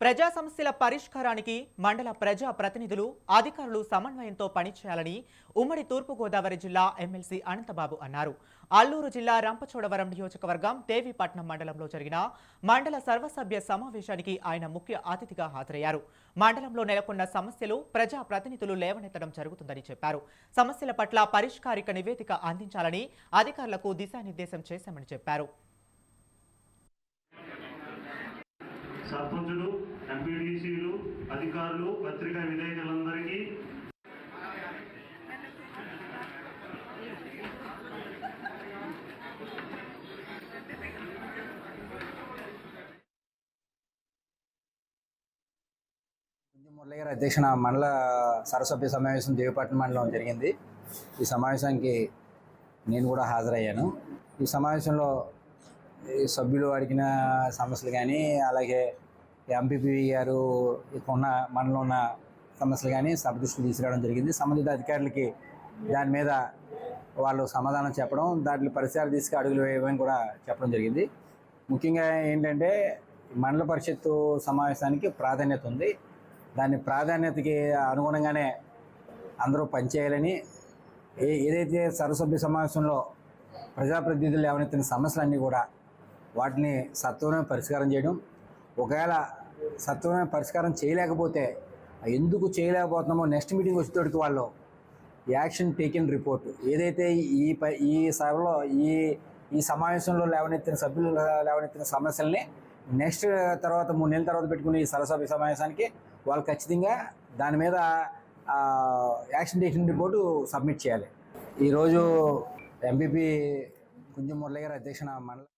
ప్రజా సమస్యల పరిష్కారానికి మండల ప్రజా ప్రతినిధులు అధికారులు సమన్వయంతో పనిచేయాలని ఉమ్మడి తూర్పుగోదావరి జిల్లా ఎమ్మెల్సీ అనంతబాబు అన్నారు. అల్లూరు జిల్లా రంపచోడవరం నియోజకవర్గం దేవీపట్నం మండలంలో జరిగిన మండల సర్వసభ్య సమావేశానికి ఆయన ముఖ్య అతిథిగా హాజరయ్యారు. మండలంలో నెలకొన్న సమస్యలు ప్రజా ప్రతినిధులు లేవనెత్తడం జరుగుతుందని చెప్పారు. సమస్యల పట్ల పరిష్కారిక నివేదిక అందించాలని అధికారులకు దిశానిర్దేశం చేశామని చెప్పారు. సర్పంచులు ఎంపీడీసీలు అధికారులు పత్రికా విలేకరులందరికీ మురళి గారి అధ్యక్షన మండల సరస్వతి సమావేశం దేవిపట్నం మండలం జరిగింది. ఈ సమావేశానికి నేను కూడా హాజరయ్యాను. ఈ సమావేశంలో సభ్యులు అడిగిన సమస్యలు కానీ అలాగే ఎంపీపీ గారు ఇక్కడ ఉన్న మనలో ఉన్న సమస్యలు కానీ సభ దృష్టికి తీసుకురావడం జరిగింది. సంబంధిత అధికారులకి దాని మీద వాళ్ళు సమాధానం చెప్పడం దాంట్లో పరిసరాలు తీసుకు అడుగులు వేయమని కూడా చెప్పడం జరిగింది. ముఖ్యంగా ఏంటంటే మండల పరిషత్తు సమావేశానికి ప్రాధాన్యత ఉంది. దాని ప్రాధాన్యతకి అనుగుణంగానే అందరూ పనిచేయాలని ఏ ఏదైతే సర్వసభ్య సమావేశంలో ప్రజాప్రతినిధులు లేవనెత్తిన సమస్యలన్నీ కూడా వాటిని సత్వరమే పరిష్కారం చేయడం. ఒకవేళ సత్వరమే పరిష్కారం చేయలేకపోతే ఎందుకు చేయలేకపోతున్నామో నెక్స్ట్ మీటింగ్ వచ్చేటోడికి వాళ్ళు యాక్షన్ టేకిన్ రిపోర్ట్. ఏదైతే ఈ ఈ సభలో ఈ ఈ సమావేశంలో లేవనెత్తిన సభ్యులు లేవనెత్తిన సమస్యల్ని నెక్స్ట్ తర్వాత మూడు నెలల తర్వాత పెట్టుకునే ఈ సరసభ సమావేశానికి వాళ్ళు ఖచ్చితంగా దాని మీద యాక్షన్ టేకిన్ రిపోర్టు సబ్మిట్ చేయాలి. ఈరోజు ఎంపీపీ కుంజం మురళి గారి అధ్యక్షన మండల